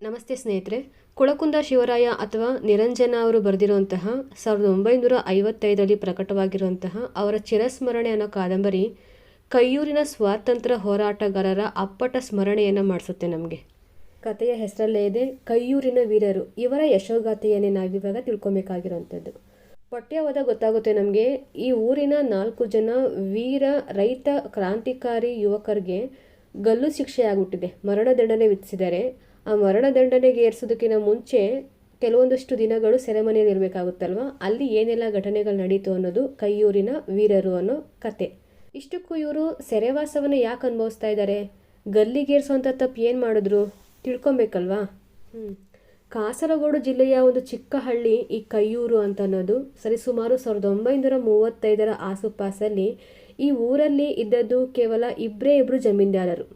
ನಮಸ್ತೆ ಸ್ನೇಹಿತರೆ, ಕುಳಕುಂದ ಶಿವರಾಯ ಅಥವಾ ನಿರಂಜನ ಅವರು ಬರೆದಿರುವಂತಹ ಸಾವಿರದ ಒಂಬೈನೂರ ಐವತ್ತೈದರಲ್ಲಿ ಪ್ರಕಟವಾಗಿರುವಂತಹ ಅವರ ಚಿರಸ್ಮರಣೆ ಅನ್ನೋ ಕಾದಂಬರಿ ಕೈಯೂರಿನ ಸ್ವಾತಂತ್ರ್ಯ ಹೋರಾಟಗಾರರ ಅಪ್ಪಟ ಸ್ಮರಣೆಯನ್ನು ಮಾಡಿಸುತ್ತೆ ನಮಗೆ. ಕಥೆಯ ಹೆಸರಲ್ಲೇ ಇದೆ, ಕೈಯೂರಿನ ವೀರರು. ಇವರ ಯಶೋಗಾಥೆಯನ್ನೇ ನಾವಿವಾಗ ತಿಳ್ಕೊಬೇಕಾಗಿರುವಂಥದ್ದು. ಪಠ್ಯವಾದ ಗೊತ್ತಾಗುತ್ತೆ ನಮಗೆ, ಈ ಊರಿನ ನಾಲ್ಕು ಜನ ವೀರ ರೈತ ಕ್ರಾಂತಿಕಾರಿ ಯುವಕರಿಗೆ ಗಲ್ಲು ಶಿಕ್ಷೆ ಆಗಿಬಿಟ್ಟಿದೆ ಮರಣದಂಡನೆ ವಿಧಿಸಿದ್ದಾರೆ ಆ ಮರಣದಂಡನೆಗೆ ಏರಿಸೋದಕ್ಕಿಂತ ಮುಂಚೆ ಕೆಲವೊಂದಷ್ಟು ದಿನಗಳು ಸೆರೆಮನೆಯಲ್ಲಿ ಇರಬೇಕಾಗುತ್ತಲ್ವ? ಅಲ್ಲಿ ಏನೆಲ್ಲ ಘಟನೆಗಳು ನಡೀತು ಅನ್ನೋದು ಕೈಯೂರಿನ ವೀರರು ಅನ್ನೋ ಕತೆ. ಇಷ್ಟಕ್ಕೂ ಇವರು ಸೆರೆವಾಸವನ್ನು ಯಾಕೆ ಅನುಭವಿಸ್ತಾ ಇದ್ದಾರೆ ಗಲ್ಲಿಗೇರಿಸುವಂಥ ತಪ್ಪು ಏನು ಮಾಡಿದ್ರು? ತಿಳ್ಕೊಬೇಕಲ್ವಾ? ಹ್ಞೂ ಕಾಸರಗೋಡು ಜಿಲ್ಲೆಯ ಒಂದು ಚಿಕ್ಕ ಹಳ್ಳಿ ಈ ಕೈಯೂರು ಅಂತ ಅನ್ನೋದು ಸರಿಸುಮಾರು ಸಾವಿರದ ಒಂಬೈನೂರ ಮೂವತ್ತೈದರ ಆಸುಪಾಸಲ್ಲಿ ಈ ಊರಲ್ಲಿ ಇದ್ದದ್ದು ಕೇವಲ ಇಬ್ಬರೇ ಇಬ್ಬರು ಜಮೀನ್ದಾರರು.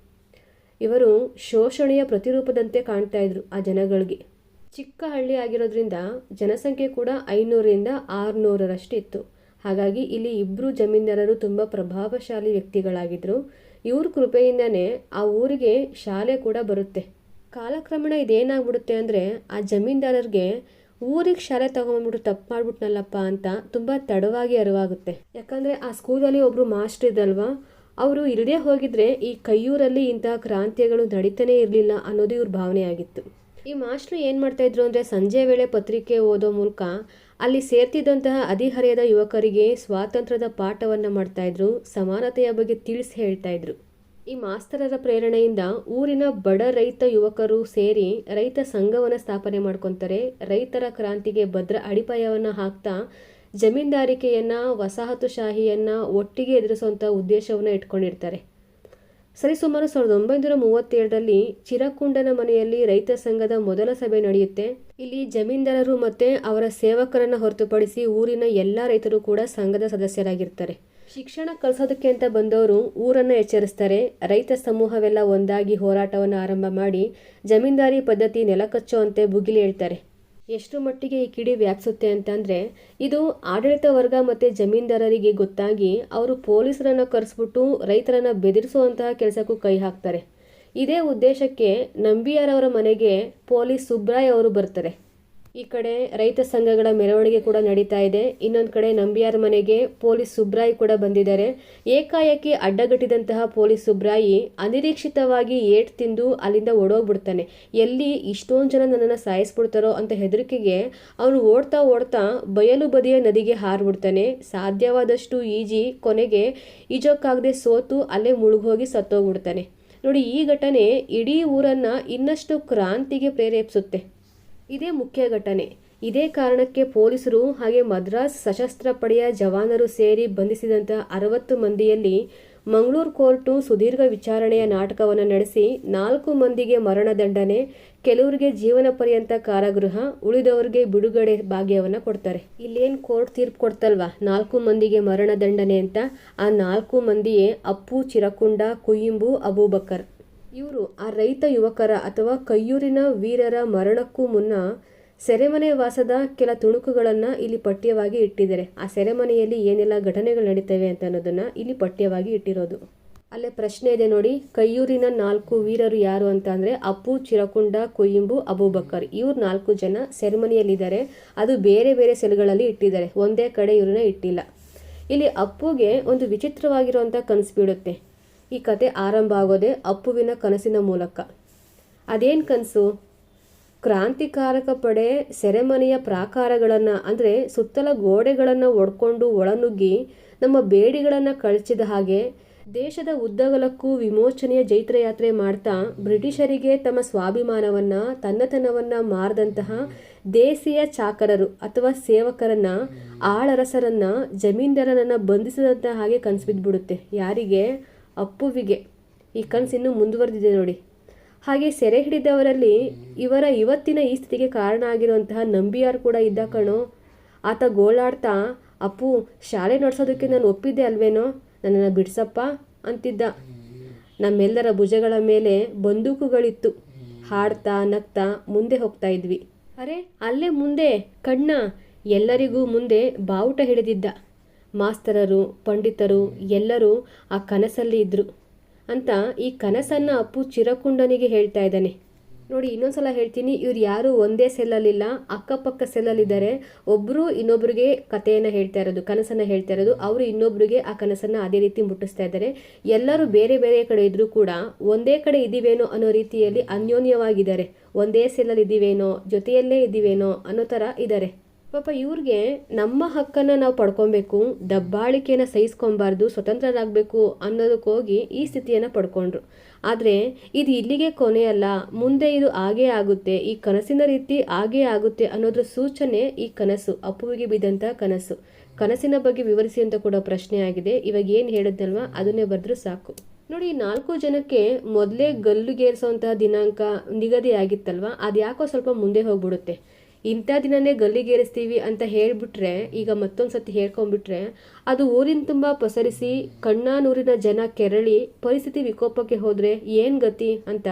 ಇವರು ಶೋಷಣೆಯ ಪ್ರತಿರೂಪದಂತೆ ಕಾಣ್ತಾ ಇದ್ರು ಆ ಜನಗಳಿಗೆ. ಚಿಕ್ಕ ಹಳ್ಳಿ ಆಗಿರೋದ್ರಿಂದ ಜನಸಂಖ್ಯೆ ಕೂಡ ಐನೂರರಿಂದ ಆರುನೂರರಷ್ಟು ಇತ್ತು ಹಾಗಾಗಿ ಇಲ್ಲಿ ಇಬ್ಬರು ಜಮೀನ್ದಾರರು ತುಂಬ ಪ್ರಭಾವಶಾಲಿ ವ್ಯಕ್ತಿಗಳಾಗಿದ್ದರು ಇವ್ರ ಕೃಪೆಯಿಂದನೇ ಆ ಊರಿಗೆ ಶಾಲೆ ಕೂಡ ಬರುತ್ತೆ. ಕಾಲಕ್ರಮೇಣ ಇದೇನಾಗ್ಬಿಡುತ್ತೆ ಅಂದರೆ ಆ ಜಮೀನ್ದಾರರಿಗೆ ಊರಿಗೆ ಶಾಲೆ ತಗೊಂಡ್ಬಿಟ್ಟು ತಪ್ಪು ಮಾಡ್ಬಿಟ್ನಲ್ಲಪ್ಪ ಅಂತ ತುಂಬ ತಡವಾಗಿ ಅರಿವಾಗುತ್ತೆ. ಯಾಕಂದರೆ ಆ ಸ್ಕೂಲಲ್ಲಿ ಒಬ್ಬರು ಮಾಸ್ಟ್ರ್ ಇದ್ದಲ್ವಾ ಅವರು ಇಲ್ಲದೆ ಹೋಗಿದ್ರೆ ಈ ಕೈಯೂರಲ್ಲಿ ಇಂತಹ ಕ್ರಾಂತಿಗಳು ನಡೀತಾನೆ ಇರಲಿಲ್ಲ ಅನ್ನೋದು ಇವ್ರ ಭಾವನೆ ಆಗಿತ್ತು ಈ ಮಾಸ್ಟ್ರು ಏನು ಮಾಡ್ತಾ ಇದ್ರು ಅಂದರೆ ಸಂಜೆ ವೇಳೆ ಪತ್ರಿಕೆ ಓದೋ ಮೂಲಕ ಅಲ್ಲಿ ಸೇರ್ತಿದ್ದಂತಹ ಅಧಿಹರೆಯದ ಯುವಕರಿಗೆ ಸ್ವಾತಂತ್ರ್ಯದ ಪಾಠವನ್ನು ಮಾಡ್ತಾಯಿದ್ರು ಸಮಾನತೆಯ ಬಗ್ಗೆ ತಿಳಿಸಿ ಹೇಳ್ತಾಯಿದ್ರು ಈ ಮಾಸ್ತರರ ಪ್ರೇರಣೆಯಿಂದ ಊರಿನ ಬಡ ರೈತ ಯುವಕರು ಸೇರಿ ರೈತ ಸಂಘವನ್ನು ಸ್ಥಾಪನೆ ಮಾಡ್ಕೊತಾರೆ, ರೈತರ ಕ್ರಾಂತಿಗೆ ಭದ್ರ ಅಡಿಪಾಯವನ್ನು ಹಾಕ್ತಾ ಜಮೀನ್ದಾರಿಕೆಯನ್ನು, ವಸಾಹತುಶಾಹಿಯನ್ನು ಒಟ್ಟಿಗೆ ಎದುರಿಸುವಂಥ ಉದ್ದೇಶವನ್ನು ಇಟ್ಕೊಂಡಿರ್ತಾರೆ. ಸರಿಸುಮಾರು ಸಾವಿರದ ಒಂಬೈನೂರ ಮೂವತ್ತೇಳರಲ್ಲಿ ಚಿರಕುಂಡನ ಮನೆಯಲ್ಲಿ ರೈತ ಸಂಘದ ಮೊದಲ ಸಭೆ ನಡೆಯುತ್ತೆ. ಇಲ್ಲಿ ಜಮೀನ್ದಾರರು ಮತ್ತು ಅವರ ಸೇವಕರನ್ನು ಹೊರತುಪಡಿಸಿ ಊರಿನ ಎಲ್ಲ ರೈತರು ಕೂಡ ಸಂಘದ ಸದಸ್ಯರಾಗಿರ್ತಾರೆ. ಶಿಕ್ಷಣ ಕಲಿಸೋದಕ್ಕೆ ಅಂತ ಬಂದವರು ಊರನ್ನು ಎಚ್ಚರಿಸ್ತಾರೆ. ರೈತ ಸಮೂಹವೆಲ್ಲ ಒಂದಾಗಿ ಹೋರಾಟವನ್ನು ಆರಂಭ ಮಾಡಿ ಜಮೀನ್ದಾರಿ ಪದ್ಧತಿ ನೆಲಕಚ್ಚೋ ಅಂತೆ ಬುಗಿಲಿ ಹೇಳ್ತಾರೆ. ಎಷ್ಟು ಮಟ್ಟಿಗೆ ಈ ಕಿಡಿ ವ್ಯಾಪಿಸುತ್ತೆ ಅಂತಂದರೆ, ಇದು ಆಡಳಿತ ವರ್ಗ ಮತ್ತು ಜಮೀನ್ದಾರರಿಗೆ ಗೊತ್ತಾಗಿ ಅವರು ಪೊಲೀಸರನ್ನು ಕರೆಸ್ಬಿಟ್ಟು ರೈತರನ್ನು ಬೆದರಿಸುವಂತಹ ಕೆಲಸಕ್ಕೂ ಕೈ ಹಾಕ್ತಾರೆ. ಇದೇ ಉದ್ದೇಶಕ್ಕೆ ನಂಬಿಯಾರವರ ಮನೆಗೆ ಪೊಲೀಸ್ ಸುಬ್ರಾಯ್ ಅವರು ಬರ್ತಾರೆ. ಈ ಕಡೆ ರೈತ ಸಂಘಗಳ ಮೆರವಣಿಗೆ ಕೂಡ ನಡೀತಾ ಇದೆ. ಇನ್ನೊಂದು ಕಡೆ ನಂಬಿಯಾರ್ ಮನೆಗೆ ಪೊಲೀಸ್ ಸುಬ್ರಾಯಿ ಕೂಡ ಬಂದಿದ್ದಾರೆ. ಏಕಾಏಕಿ ಅಡ್ಡಗಟ್ಟಿದಂತಹ ಪೊಲೀಸ್ ಸುಬ್ರಾಯಿ ಅನಿರೀಕ್ಷಿತವಾಗಿ ಏಟ್ ತಿಂದು ಅಲ್ಲಿಂದ ಓಡೋಗ್ಬಿಡ್ತಾನೆ. ಎಲ್ಲಿ ಇಷ್ಟೊಂದು ಜನ ನನ್ನನ್ನು ಸಾಯಿಸ್ಬಿಡ್ತಾರೋ ಅಂತ ಹೆದರಿಕೆಗೆ ಅವನು ಓಡ್ತಾ ಓಡ್ತಾ ಬಯಲು ಬದಿಯ ನದಿಗೆ ಹಾರ್ಬಿಡ್ತಾನೆ. ಸಾಧ್ಯವಾದಷ್ಟು ಈಜಿ ಕೊನೆಗೆ ಈಜೋಕ್ಕಾಗದೆ ಸೋತು ಅಲ್ಲೇ ಮುಳುಗೋಗಿ ಸತ್ತೋಗ್ಬಿಡ್ತಾನೆ. ನೋಡಿ, ಈ ಘಟನೆ ಇಡೀ ಊರನ್ನು ಇನ್ನಷ್ಟು ಕ್ರಾಂತಿಗೆ ಪ್ರೇರೇಪಿಸುತ್ತೆ. ಇದೇ ಮುಖ್ಯ ಘಟನೆ. ಇದೇ ಕಾರಣಕ್ಕೆ ಪೊಲೀಸರು ಹಾಗೆ ಮದ್ರಾಸ್ ಸಶಸ್ತ್ರ ಪಡೆಯ ಜವಾನರು ಸೇರಿ ಬಂಧಿಸಿದಂಥ ಅರವತ್ತು ಮಂದಿಯಲ್ಲಿ ಮಂಗಳೂರು ಕೋರ್ಟು ಸುದೀರ್ಘ ವಿಚಾರಣೆಯ ನಾಟಕವನ್ನು ನಡೆಸಿ ನಾಲ್ಕು ಮಂದಿಗೆ ಮರಣದಂಡನೆ ಕೆಲವರಿಗೆ ಜೀವನ ಪರ್ಯಂತ ಕಾರಾಗೃಹ, ಉಳಿದವರಿಗೆ ಬಿಡುಗಡೆ ಭಾಗ್ಯವನ್ನು ಕೊಡ್ತಾರೆ. ಇಲ್ಲೇನು ಕೋರ್ಟ್ ತೀರ್ಪು ಕೊಡ್ತಲ್ವಾ? ನಾಲ್ಕು ಮಂದಿಗೆ ಮರಣದಂಡನೆ ಅಂತ ಆ ನಾಲ್ಕು ಮಂದಿಯೇ ಅಪ್ಪು, ಚಿರಕುಂಡ, ಕುಯಿಂಬು, ಅಬೂಬಕರ್. ಇವರು ಆ ರೈತ ಯುವಕರ ಅಥವಾ ಕೈಯೂರಿನ ವೀರರ ಮರಣಕ್ಕೂ ಮುನ್ನ ಸೆರೆಮನೆ ವಾಸದ ಕೆಲ ತುಣುಕುಗಳನ್ನು ಇಲ್ಲಿ ಪಠ್ಯವಾಗಿ ಇಟ್ಟಿದ್ದಾರೆ. ಆ ಸೆರೆಮನೆಯಲ್ಲಿ ಏನೆಲ್ಲ ಘಟನೆಗಳು ನಡೀತವೆ ಅಂತ ಅನ್ನೋದನ್ನು ಇಲ್ಲಿ ಪಠ್ಯವಾಗಿ ಇಟ್ಟಿರೋದು. ಅಲ್ಲೇ ಪ್ರಶ್ನೆ ಇದೆ ನೋಡಿ, ಕೈಯೂರಿನ ನಾಲ್ಕು ವೀರರು ಯಾರು ಅಂತ ಅಂದರೆ ಅಪ್ಪು, ಚಿರಕುಂಡ, ಕೊಯ್ಯಿಂಬು ಅಬೂಬಕ್ಕರ್ ಇವ್ರು ನಾಲ್ಕು ಜನ ಸೆರೆಮನೆಯಲ್ಲಿದ್ದಾರೆ. ಅದು ಬೇರೆ ಬೇರೆ ಸೆಲ್ಗಳಲ್ಲಿ ಇಟ್ಟಿದ್ದಾರೆ. ಒಂದೇ ಕಡೆ ಇವ್ರನ್ನ ಇಟ್ಟಿಲ್ಲ. ಇಲ್ಲಿ ಅಪ್ಪುಗೆ ಒಂದು ವಿಚಿತ್ರವಾಗಿರುವಂಥ ಕನಸು ಬೀಳುತ್ತೆ. ಈ ಕತೆ ಆರಂಭ ಆಗೋದೇ ಅಪ್ಪುವಿನ ಕನಸಿನ ಮೂಲಕ. ಅದೇನು ಕನಸು? ಕ್ರಾಂತಿಕಾರಕ ಪಡೆ ಸೆರೆಮನೆಯ ಪ್ರಾಕಾರಗಳನ್ನು, ಅಂದರೆ ಸುತ್ತಲ ಗೋಡೆಗಳನ್ನು ಒಡ್ಕೊಂಡು ಒಳನುಗ್ಗಿ ನಮ್ಮ ಬೇಡಿಗಳನ್ನು ಕಳಚಿದ ಹಾಗೆ ದೇಶದ ಉದ್ದಗಲಕ್ಕೂ ವಿಮೋಚನೆಯ ಜೈತ್ರಯಾತ್ರೆ ಮಾಡ್ತಾ ಬ್ರಿಟಿಷರಿಗೆ ತಮ್ಮ ಸ್ವಾಭಿಮಾನವನ್ನು, ತನ್ನತನವನ್ನು ಮಾರದಂತಹ ದೇಸಿಯ ಚಾಕರರು ಅಥವಾ ಸೇವಕರನ್ನ, ಆಳರಸರನ್ನು ಜಮೀನ್ದಾರರನ್ನು ಬಂಧಿಸಿದಂತಹ ಹಾಗೆ ಕನಸು ಬಿದ್ದುಬಿಡುತ್ತೆ ಯಾರಿಗೆ? ಅಪ್ಪುವಿಗೆ. ಈ ಕನಸು ಇನ್ನೂ ಮುಂದುವರೆದಿದೆ ನೋಡಿ. ಹಾಗೆ ಸೆರೆ ಹಿಡಿದವರಲ್ಲಿ ಇವರ ಇವತ್ತಿನ ಈ ಸ್ಥಿತಿಗೆ ಕಾರಣ ಆಗಿರುವಂತಹ ನಂಬಿಯಾರ್ ಕೂಡ ಇದ್ದ ಕಣೋ. ಆತ ಗೋಳಾಡ್ತಾ, ಅಪ್ಪು, ಶಾಲೆ ನಡೆಸೋದಕ್ಕೆ ನಾನು ಒಪ್ಪಿದ್ದೆ ಅಲ್ವೇನೋ? ನನ್ನನ್ನು ಬಿಡ್ಸಪ್ಪ? ಅಂತಿದ್ದ. ನಮ್ಮೆಲ್ಲರ ಭುಜಗಳ ಮೇಲೆ ಬಂದೂಕುಗಳಿತ್ತು. ಹಾಡ್ತಾ, ನಗ್ತಾ ಮುಂದೆ ಹೋಗ್ತಾ ಇದ್ವಿ. ಅರೆ, ಅಲ್ಲೇ ಮುಂದೆ, ಕಣ್ಣ. ಎಲ್ಲರಿಗೂ ಮುಂದೆ ಬಾವುಟ ಹಿಡಿದಿದ್ದ. ಮಾಸ್ತರರು, ಪಂಡಿತರು ಎಲ್ಲರೂ ಆ ಕನಸಲ್ಲಿ ಇದ್ದರು ಅಂತ ಈ ಕನಸನ್ನು ಅಪ್ಪು ಚಿರಕುಂಡನಿಗೆ ಹೇಳ್ತಾ ಇದ್ದಾನೆ. ನೋಡಿ, ಇನ್ನೊಂದ್ಸಲ ಹೇಳ್ತೀನಿ, ಇವ್ರು ಯಾರು ಒಂದೇ ಸೆಲ್ಲಲ್ಲಿಲ್ಲ, ಅಕ್ಕಪಕ್ಕ ಸೆಲ್ಲಲ್ಲಿದ್ದಾರೆ. ಒಬ್ಬರು ಇನ್ನೊಬ್ರಿಗೆ ಕಥೆಯನ್ನು ಹೇಳ್ತಾ ಇರೋದು, ಕನಸನ್ನು ಹೇಳ್ತಾ ಇರೋದು. ಅವರು ಇನ್ನೊಬ್ರಿಗೆ ಆ ಕನಸನ್ನು ಅದೇ ರೀತಿ ಮುಟ್ಟಿಸ್ತಾ ಇದ್ದಾರೆ. ಎಲ್ಲರೂ ಬೇರೆ ಬೇರೆ ಕಡೆ ಇದ್ದರೂ ಕೂಡ ಒಂದೇ ಕಡೆ ಇದ್ದೀವೇನೋ ಅನ್ನೋ ರೀತಿಯಲ್ಲಿ ಅನ್ಯೋನ್ಯವಾಗಿದ್ದಾರೆ. ಒಂದೇ ಸೆಲ್ಲಲ್ಲಿ ಇದ್ದೀವೇನೋ ಜೊತೆಯಲ್ಲೇ ಇದ್ದೀವೇನೋ ಅನ್ನೋ ಥರ ಇದ್ದಾರೆ. ಪಾಪ ಇವ್ರಿಗೆ ನಮ್ಮ ಹಕ್ಕನ್ನು ನಾವು ಪಡ್ಕೊಬೇಕು, ದಬ್ಬಾಳಿಕೆನ ಸಹಿಸ್ಕೊಬಾರ್ದು, ಸ್ವತಂತ್ರರಾಗಬೇಕು ಅನ್ನೋದಕ್ಕೆ ಹೋಗಿ ಈ ಸ್ಥಿತಿಯನ್ನು ಪಡ್ಕೊಂಡ್ರು. ಆದರೆ ಇದು ಇಲ್ಲಿಗೆ ಕೊನೆಯಲ್ಲ ಮುಂದೆ ಇದು ಆಗೇ ಆಗುತ್ತೆ, ಈ ಕನಸಿನ ರೀತಿ ಆಗೇ ಆಗುತ್ತೆ ಅನ್ನೋದ್ರ ಸೂಚನೆ ಈ ಕನಸು, ಅಪ್ಪುವಿಗೆ ಬಿದ್ದಂಥ ಕನಸು. ಕನಸಿನ ಬಗ್ಗೆ ವಿವರಿಸಿ ಅಂತ ಕೂಡ ಪ್ರಶ್ನೆ ಆಗಿದೆ, ಇವಾಗ ಏನು ಹೇಳಿದ್ನಲ್ವ, ಅದನ್ನೇ ಬರೆದ್ರೂ ಸಾಕು. ನೋಡಿ ನಾಲ್ಕು ಜನಕ್ಕೆ ಮೊದಲೇ ಗಲ್ಲುಗೇರಿಸುವಂತಹ ದಿನಾಂಕ ನಿಗದಿ ಆಗಿತ್ತಲ್ವ ಅದು ಯಾಕೋ ಸ್ವಲ್ಪ ಮುಂದೆ ಹೋಗ್ಬಿಡುತ್ತೆ. ಇಂಥ ದಿನನೇ ಗಲ್ಲಿಗೇರಿಸ್ತೀವಿ ಅಂತ ಹೇಳಿಬಿಟ್ರೆ, ಈಗ ಮತ್ತೊಂದು ಸತಿ ಹೇಳ್ಕೊಂಡ್ಬಿಟ್ರೆ, ಅದು ಊರಿನ ತುಂಬ ಪಸರಿಸಿ ಕಣ್ಣಾನೂರಿನ ಜನ ಕೆರಳಿ ಪರಿಸ್ಥಿತಿ ವಿಕೋಪಕ್ಕೆ ಹೋದರೆ ಏನು ಗತಿ ಅಂತ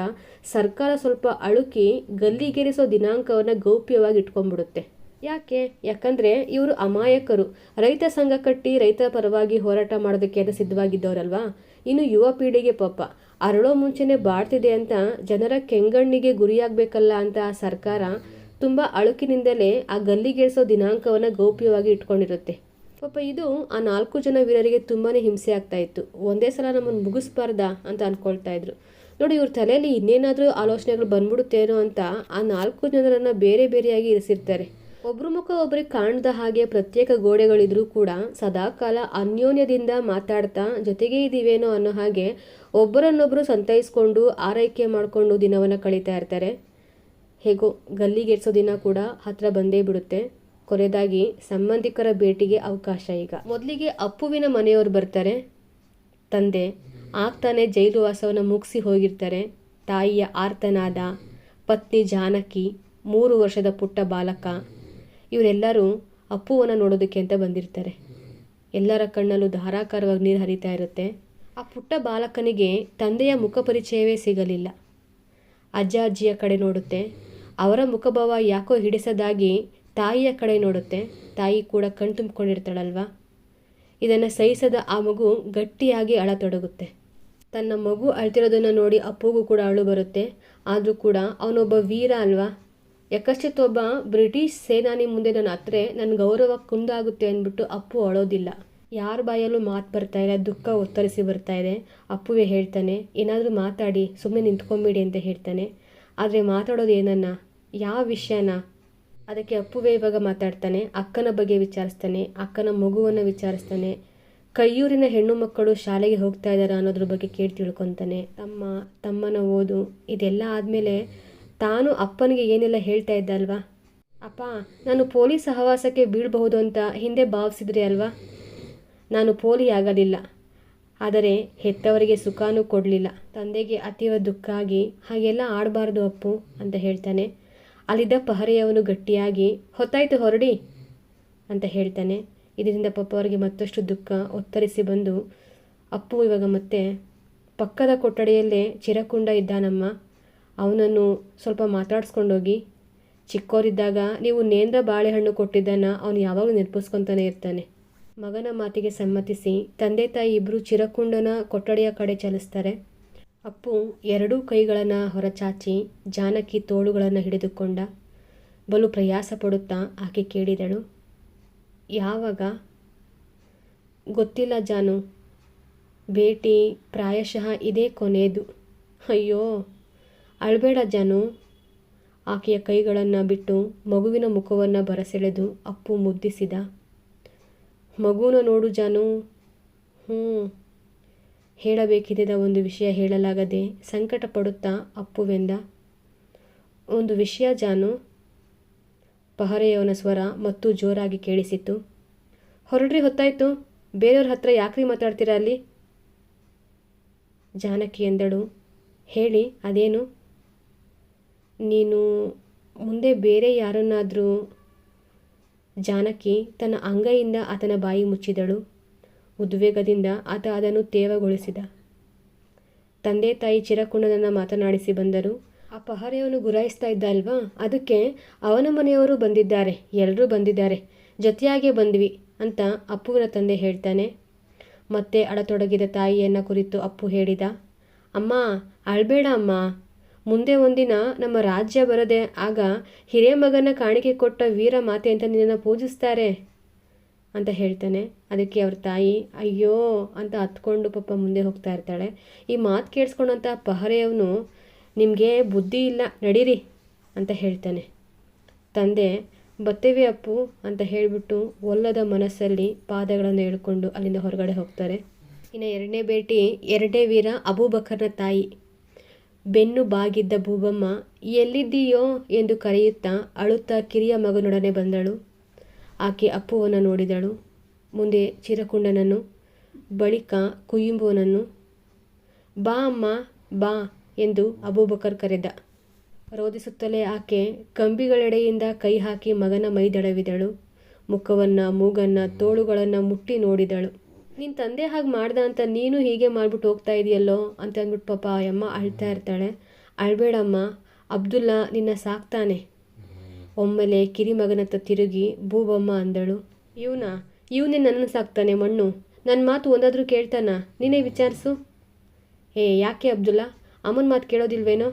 ಸರ್ಕಾರ ಸ್ವಲ್ಪ ಅಳುಕಿ ಗಲ್ಲಿಗೇರಿಸೋ ದಿನಾಂಕವನ್ನು ಗೌಪ್ಯವಾಗಿ ಇಟ್ಕೊಂಡ್ಬಿಡುತ್ತೆ. ಯಾಕೆ? ಯಾಕಂದರೆ ಇವರು ಅಮಾಯಕರು. ರೈತ ಸಂಘ ಕಟ್ಟಿ ರೈತರ ಪರವಾಗಿ ಹೋರಾಟ ಮಾಡೋದಕ್ಕೆ ಅಂತ ಸಿದ್ಧವಾಗಿದ್ದವರಲ್ವಾ? ಇನ್ನು ಯುವ ಪೀಳಿಗೆ ಪಾಪ. ಅರಳೋ ಮುಂಚೆನೆ ಬಾಡ್ತಿದೆ ಅಂತ ಜನರ ಕೆಂಗಣ್ಣಿಗೆ ಗುರಿಯಾಗಬೇಕಲ್ಲ ಅಂತ ಸರ್ಕಾರ ತುಂಬ ಅಳುಕಿನಿಂದಲೇ ಆ ಗಲ್ಲಿಗೇರಿಸೋ ದಿನಾಂಕವನ್ನು ಗೌಪ್ಯವಾಗಿ ಇಟ್ಕೊಂಡಿರುತ್ತೆ. ಪಾಪ ಇದು ಆ ನಾಲ್ಕು ಜನ ವೀರರಿಗೆ ತುಂಬಾ ಹಿಂಸೆ ಆಗ್ತಾ ಇತ್ತು. ಒಂದೇ ಸಲ ನಮ್ಮನ್ನು ಮುಗಿಸ್ಬಾರ್ದಾ ಅಂತ ಅಂದ್ಕೊಳ್ತಾ ಇದ್ರು. ನೋಡಿ ಇವ್ರ ತಲೆಯಲ್ಲಿ ಇನ್ನೇನಾದರೂ ಆಲೋಚನೆಗಳು ಬಂದ್ಬಿಡುತ್ತೇನೋ ಅಂತ ಆ ನಾಲ್ಕು ಜನರನ್ನು ಬೇರೆ ಬೇರೆಯಾಗಿ ಇರಿಸಿರ್ತಾರೆ. ಒಬ್ರ ಮುಖ ಒಬ್ಬರಿಗೆ ಕಾಣದ ಹಾಗೆ ಪ್ರತ್ಯೇಕ ಗೋಡೆಗಳಿದ್ರೂ ಕೂಡ ಸದಾಕಾಲ ಅನ್ಯೋನ್ಯದಿಂದ ಮಾತಾಡ್ತಾ ಜೊತೆಗೆ ಇದ್ದೀವೇನೋ ಅನ್ನೋ ಹಾಗೆ ಒಬ್ಬರನ್ನೊಬ್ಬರು ಸಂತೈಸ್ಕೊಂಡು ಆರೈಕೆ ಮಾಡಿಕೊಂಡು ದಿನವನ್ನು ಕಳೀತಾ ಇರ್ತಾರೆ. ಹೇಗೋ ಗಲ್ಲಿಗೇರ್ಸೋ ದಿನ ಕೂಡ ಹತ್ರ ಬಂದೇ ಬಿಡುತ್ತೆ. ಕೊನೆಯದಾಗಿ ಸಂಬಂಧಿಕರ ಭೇಟಿಗೆ ಅವಕಾಶ ಈಗ. ಮೊದಲಿಗೆ ಅಪ್ಪುವಿನ ಮನೆಯವರು ಬರ್ತಾರೆ. ತಂದೆ ಆಗ್ತಾನೆ ಜೈಲು ವಾಸವನ್ನು ಮುಗಿಸಿ ಹೋಗಿರ್ತಾರೆ. ತಾಯಿಯ ಆರ್ತನಾದ ಪತ್ನಿ ಜಾನಕಿ, ಮೂರು ವರ್ಷದ ಪುಟ್ಟ ಬಾಲಕ, ಇವರೆಲ್ಲರೂ ಅಪ್ಪುವನ್ನು ನೋಡೋದಕ್ಕೆ ಅಂತ ಬಂದಿರ್ತಾರೆ. ಎಲ್ಲರ ಕಣ್ಣಲ್ಲೂ ಧಾರಾಕಾರವಾಗಿ ನೀರು ಹರಿತಾ ಇರುತ್ತೆ. ಆ ಪುಟ್ಟ ಬಾಲಕನಿಗೆ ತಂದೆಯ ಮುಖ ಪರಿಚಯವೇ ಸಿಗಲಿಲ್ಲ. ಅಜ್ಜ ಅಜ್ಜಿಯ ಕಡೆ ನೋಡುತ್ತೆ. ಅವರ ಮುಖಭಾವ ಯಾಕೋ ಹಿಡಿಸದಾಗಿ ತಾಯಿಯ ಕಡೆ ನೋಡುತ್ತೆ. ತಾಯಿ ಕೂಡ ಕಣ್ ತುಂಬಿಕೊಂಡಿರ್ತಾಳಲ್ವ? ಇದನ್ನು ಸಹಿಸದ ಆ ಮಗು ಗಟ್ಟಿಯಾಗಿ ಅಳತೊಡಗುತ್ತೆ. ತನ್ನ ಮಗು ಅಳ್ತಿರೋದನ್ನು ನೋಡಿ ಅಪ್ಪುಗೂ ಕೂಡ ಅಳು ಬರುತ್ತೆ. ಆದರೂ ಕೂಡ ಅವನೊಬ್ಬ ವೀರ ಅಲ್ವಾ? ಯಾಕಶ್ಚಿತ್ ಒಬ್ಬ ಬ್ರಿಟಿಷ್ ಸೇನಾನಿ ಮುಂದೆ ನನ್ನ ಹತ್ರ ನನ್ನ ಗೌರವ ಕುಂದಾಗುತ್ತೆ ಅಂದ್ಬಿಟ್ಟು ಅಪ್ಪು ಅಳೋದಿಲ್ಲ. ಯಾರ ಬಾಯಲ್ಲೂ ಮಾತು ಬರ್ತಾ ಇಲ್ಲ, ದುಃಖ ಒತ್ತರಿಸಿ ಬರ್ತಾ ಇದೆ. ಅಪ್ಪುವೆ ಹೇಳ್ತಾನೆ, ಏನಾದರೂ ಮಾತಾಡಿ ಸುಮ್ಮನೆ ನಿಂತ್ಕೊಂಬಿಡಿ ಅಂತ ಹೇಳ್ತಾನೆ. ಆದರೆ ಮಾತಾಡೋದು ಏನನ್ನ? ಯಾವ ವಿಷಯನ? ಅದಕ್ಕೆ ಅಪ್ಪುವೇ ಇವಾಗ ಮಾತಾಡ್ತಾನೆ, ಅಕ್ಕನ ಬಗ್ಗೆ ವಿಚಾರಿಸ್ತಾನೆ, ಅಕ್ಕನ ಮಗುವನ್ನು ವಿಚಾರಿಸ್ತಾನೆ, ಕೈಯೂರಿನ ಹೆಣ್ಣು ಮಕ್ಕಳು ಶಾಲೆಗೆ ಹೋಗ್ತಾ ಇದ್ದಾರೆ ಅನ್ನೋದ್ರ ಬಗ್ಗೆ ಕೇಳಿ ತಿಳ್ಕೊತಾನೆ. ತಮ್ಮ, ತಮ್ಮನ ಓದು, ಇದೆಲ್ಲ ಆದಮೇಲೆ ತಾನು ಅಪ್ಪನಿಗೆ ಏನೆಲ್ಲ ಹೇಳ್ತಾ ಇದ್ದ ಅಲ್ವಾ? ಅಪ್ಪ, ನಾನು ಪೊಲೀಸ್ ಸಹವಾಸಕ್ಕೆ ಬೀಳಬಹುದು ಅಂತ ಹಿಂದೆ ಭಾವಿಸಿದ್ರಿ ಅಲ್ವಾ? ನಾನು ಪೋಲಿ ಆಗೋದಿಲ್ಲ ಆದರೆ ಹೆತ್ತವರಿಗೆ ಸುಖಾನೂ ಕೊಡಲಿಲ್ಲ. ತಂದೆಗೆ ಅತೀವ ದುಃಖ ಆಗಿ, ಹಾಗೆಲ್ಲ ಆಡಬಾರ್ದು ಅಪ್ಪು ಅಂತ ಹೇಳ್ತಾನೆ. ಅಲ್ಲಿದ್ದ ಪಹರೆಯವನು ಗಟ್ಟಿಯಾಗಿ, ಹೊತ್ತಾಯ್ತು ಹೊರಡಿ ಅಂತ ಹೇಳ್ತಾನೆ. ಇದರಿಂದ ಪಾಪ ಅವರಿಗೆ ಮತ್ತಷ್ಟು ದುಃಖ ಒತ್ತರಿಸಿ ಬಂದು, ಅಪ್ಪು, ಇವಾಗ ಮತ್ತೆ ಪಕ್ಕದ ಕೊಠಡಿಯಲ್ಲೇ ಚಿರಕುಂಡ ಇದ್ದಾನಮ್ಮ. ಅವನನ್ನು ಸ್ವಲ್ಪ ಮಾತಾಡಿಸ್ಕೊಂಡೋಗಿ. ಚಿಕ್ಕೋರಿದ್ದಾಗ ನೀವು ನೇಂದ್ರ ಬಾಳೆಹಣ್ಣು ಕೊಟ್ಟಿದ್ದನ್ನು ಅವನು ಯಾವಾಗಲೂ ನೆನಪಿಸ್ಕೊತಾನೆ ಇರ್ತಾನೆ. ಮಗನ ಮಾತಿಗೆ ಸಮ್ಮತಿಸಿ, ತಂದೆ ತಾಯಿ ಇಬ್ಬರು ಚಿರಕುಂಡನ ಕೊಠಡಿಯ ಕಡೆ ಚಲಿಸ್ತಾರೆ. ಅಪ್ಪು ಎರಡೂ ಕೈಗಳನ್ನು ಹೊರಚಾಚಿ ಜಾನಕಿ ತೋಳುಗಳನ್ನು ಹಿಡಿದುಕೊಂಡ. ಬಲು ಪ್ರಯಾಸ ಪಡುತ್ತಾ ಆಕೆ ಕೇಳಿದಳು, ಯಾವಾಗ? ಗೊತ್ತಿಲ್ಲ ಜಾನು. ಭೇಟಿ ಪ್ರಾಯಶಃ ಇದೇ ಕೊನೆಯದು. ಅಯ್ಯೋ, ಅಳಬೇಡ ಜಾನು. ಆಕೆಯ ಕೈಗಳನ್ನು ಬಿಟ್ಟು ಮಗುವಿನ ಮುಖವನ್ನು ಬರಸೆಳೆದು ಅಪ್ಪು ಮುದ್ದಿಸಿದ ಮಗುನ ನೋಡು ಜಾನು. ಹ್ಞೂ. ಹೇಳಬೇಕಿದ್ದ ಒಂದು ವಿಷಯ ಹೇಳಲಾಗದೆ ಸಂಕಟ ಪಡುತ್ತಾ ಅಪ್ಪುವೆಂದ. ಒಂದು ವಿಷಯ ಜಾನು. ಪಹರೆಯವನ ಸ್ವರ ಮತ್ತು ಜೋರಾಗಿ ಕೇಳಿಸಿತು ಹೊರಡ್ರಿ, ಹೊತ್ತಾಯಿತು. ಬೇರೆಯವ್ರ ಹತ್ರ ಯಾಕ್ರಿ ಮಾತಾಡ್ತೀರಾ ಅಲ್ಲಿ? ಜಾನಕಿ ಎಂದಳು. ಹೇಳಿ, ಅದೇನು? ನೀನು ಮುಂದೆ ಬೇರೆ ಯಾರನ್ನಾದರೂ ಜಾನಕಿ ತನ್ನ ಅಂಗೈಯಿಂದ ಆತನ ಬಾಯಿ ಮುಚ್ಚಿದಳು. ಉದ್ವೇಗದಿಂದ ಆತ ಅದನ್ನು ತೇವಗೊಳಿಸಿದ. ತಂದೆ ತಾಯಿ ಚಿರಕುಂಡನನ್ನು ಮಾತನಾಡಿಸಿ ಬಂದರು, ಆ ಪಹರೆಯವನು ಗುರಾಯಿಸ್ತಾ ಇದ್ದ ಅಲ್ವಾ ಅದಕ್ಕೆ ಅವನ ಮನೆಯವರು ಬಂದಿದ್ದಾರೆ ಎಲ್ಲರೂ ಬಂದಿದ್ದಾರೆ. ಜೊತೆಯಾಗೆ ಬಂದ್ವಿ ಅಂತ ಅಪ್ಪುವಿನ ತಂದೆ ಹೇಳ್ತಾನೆ. ಮತ್ತೆ ಅಡತೊಡಗಿದ ತಾಯಿಯನ್ನು ಕುರಿತು ಅಪ್ಪು ಹೇಳಿದ, ಅಮ್ಮ, ಅಳ್ಬೇಡ ಅಮ್ಮ. ಮುಂದೆ ಒಂದಿನ ನಮ್ಮ ರಾಜ್ಯ ಬರದೆ ಆಗ ಹಿರೇಮಗನ ಕಾಣಿಕೆ ಕೊಟ್ಟ ವೀರ ಮಾತೆ ಅಂತ ನಿನ್ನನ್ನು ಪೂಜಿಸ್ತಾರೆ ಅಂತ ಹೇಳ್ತಾನೆ. ಅದಕ್ಕೆ ಅವ್ರ ತಾಯಿ, ಅಯ್ಯೋ ಅಂತ ಹತ್ಕೊಂಡು ಪಾಪ ಮುಂದೆ ಹೋಗ್ತಾ ಇರ್ತಾಳೆ. ಈ ಮಾತು ಕೇಳಿಸ್ಕೊಂಡಂಥ ಪಹರೆಯವನು, ನಿಮಗೆ ಬುದ್ಧಿ ಇಲ್ಲ, ನಡೀರಿ ಅಂತ ಹೇಳ್ತಾನೆ. ತಂದೆ, ಬತ್ತೇವೆ ಅಪ್ಪು ಅಂತ ಹೇಳಿಬಿಟ್ಟು ಒಲ್ಲದ ಮನಸ್ಸಲ್ಲಿ ಪಾದಗಳನ್ನು ಹೇಳ್ಕೊಂಡು ಅಲ್ಲಿಂದ ಹೊರಗಡೆ ಹೋಗ್ತಾರೆ. ಇನ್ನು ಎರಡನೇ ಭೇಟಿ ಎರಡನೇ ವೀರ ಅಬೂಬಕರ್ನ ತಾಯಿ. ಬೆನ್ನು ಬಾಗಿದ್ದ ಭೂಬಮ್ಮ, ಎಲ್ಲಿದ್ದೀಯೋ ಎಂದು ಕರೆಯುತ್ತಾ ಅಳುತ್ತಾ ಕಿರಿಯ ಮಗನೊಡನೆ ಬಂದಳು. ಆಕೆ ಅಪ್ಪುವನ್ನು ನೋಡಿದಳು. ಮುಂದೆ ಚಿರಕುಂಡನನ್ನು, ಬಳಿಕ ಕುಯ್ಯುಂಬುವನನ್ನು ಬಾ ಅಮ್ಮ, ಬಾ ಎಂದು ಅಬೂಬಕರ್ ಕರೆದ. ರೋಧಿಸುತ್ತಲೇ ಆಕೆ ಕಂಬಿಗಳೆಡೆಯಿಂದ ಕೈ ಹಾಕಿ ಮಗನ ಮೈದಡವಿದಳು. ಮುಖವನ್ನು, ಮೂಗನ್ನು, ತೋಳುಗಳನ್ನು ಮುಟ್ಟಿ ನೋಡಿದಳು. ನಿನ್ನ ತಂದೆ ಹಾಗೆ ಮಾಡ್ದ ಅಂತ ನೀನು ಹೀಗೆ ಮಾಡ್ಬಿಟ್ಟು ಹೋಗ್ತಾ ಇದೆಯಲ್ಲೋ ಅಂತ ಅಂದ್ಬಿಟ್ಟು ಪಾಪ ಅಮ್ಮ ಅಳ್ತಾ ಇರ್ತಾಳೆ. ಅಳ್ಬೇಡಮ್ಮ, ಅಬ್ದುಲ್ಲಾ ನಿನ್ನ ಸಾಕ್ತಾನೆ ಒಮ್ಮೆಲೆ ಕಿರಿಮಗನತ್ತ ತಿರುಗಿ ಬೂಬಮ್ಮ ಅಂದಳು. ಇವನ? ಇವನೇ ನನ್ನನ್ನು ಸಾಕ್ತಾನೆ ಮಣ್ಣು. ನನ್ನ ಮಾತು ಒಂದಾದರೂ ಕೇಳ್ತಾನ? ನೀನೇ ವಿಚಾರಿಸು. ಏ ಯಾಕೆ ಅಬ್ದುಲ್ಲಾ? ಅಮ್ಮನ ಮಾತು ಕೇಳೋದಿಲ್ವೇನೋ?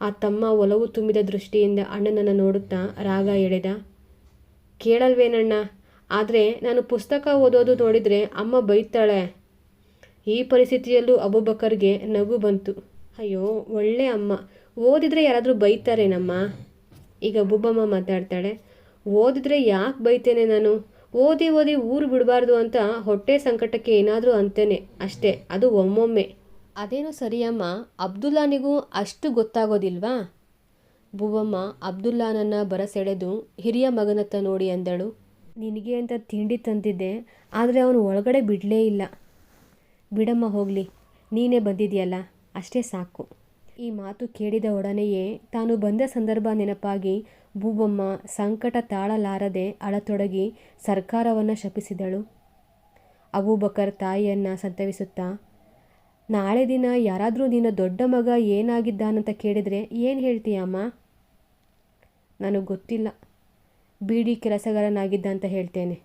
ಆ ತಮ್ಮ ಒಲವು ತುಂಬಿದ ದೃಷ್ಟಿಯಿಂದ ಅಣ್ಣನನ್ನು ನೋಡುತ್ತಾ ರಾಗ ಎಳೆದ. ಕೇಳಲ್ವೇನಣ್ಣ? ಆದರೆ ನಾನು ಪುಸ್ತಕ ಓದೋದು ನೋಡಿದರೆ ಅಮ್ಮ ಬೈತಾಳೆ. ಈ ಪರಿಸ್ಥಿತಿಯಲ್ಲೂ ಅಬೂಬಕರ್ಗೆ ನಗು ಬಂತು. ಅಯ್ಯೋ, ಒಳ್ಳೆ ಅಮ್ಮ. ಓದಿದರೆ ಯಾರಾದರೂ ಬೈತಾರೇನಮ್ಮ? ಈಗ ಬುಬ್ಬಮ್ಮ ಮಾತಾಡ್ತಾಳೆ. ಓದಿದ್ರೆ ಯಾಕೆ ಬೈತೇನೆ ನಾನು? ಓದಿ ಓದಿ ಊರು ಬಿಡಬಾರ್ದು ಅಂತ ಹೊಟ್ಟೆ ಸಂಕಟಕ್ಕೆ ಏನಾದರೂ ಅಂತೇನೆ ಅಷ್ಟೇ, ಅದು ಒಮ್ಮೊಮ್ಮೆ. ಅದೇನು ಸರಿಯಮ್ಮ, ಅಬ್ದುಲ್ಲಾನಿಗೂ ಅಷ್ಟು ಗೊತ್ತಾಗೋದಿಲ್ವಾ? ಬುಬ್ಬಮ್ಮ ಅಬ್ದುಲ್ಲಾನನ್ನು ಬರಸೆಳೆದು ಹಿರಿಯ ಮಗನತ್ತ ನೋಡಿ ಅಂದಳು. ನಿನಗೆ ಅಂತ ತಿಂಡಿ ತಂದಿದ್ದೆ, ಆದರೆ ಅವನು ಒಳಗಡೆ ಬಿಡಲೇ ಇಲ್ಲ. ಬಿಡಮ್ಮ, ಹೋಗಲಿ. ನೀನೇ ಬಂದಿದೆಯಲ್ಲ? ಅಷ್ಟೇ ಸಾಕು. ಈ ಮಾತು ಕೇಳಿದ ಒಡನೆಯೇ ತಾನು ಬಂದ ಸಂದರ್ಭ ನೆನಪಾಗಿ ಬೂಬಮ್ಮ ಸಂಕಟ ತಾಳಲಾರದೆ ಅಳತೊಡಗಿ ಸರ್ಕಾರವನ್ನು ಶಪಿಸಿದಳು. ಅಬೂಬಕರ್ ತಾಯಿಯನ್ನು ಸಂತವಿಸುತ್ತಾ, ನಾಳೆ ದಿನ ಯಾರಾದರೂ ನಿನ್ನ ದೊಡ್ಡ ಮಗ ಏನಾಗಿದ್ದಾನಂತ ಕೇಳಿದರೆ ಏನು ಹೇಳ್ತೀಯಮ್ಮ? ನನಗೆ ಗೊತ್ತಿಲ್ಲ. ಬೀಡಿ ಕೆಲಸಗಾರನಾಗಿದ್ದ ಅಂತ ಹೇಳ್ತೇನೆ.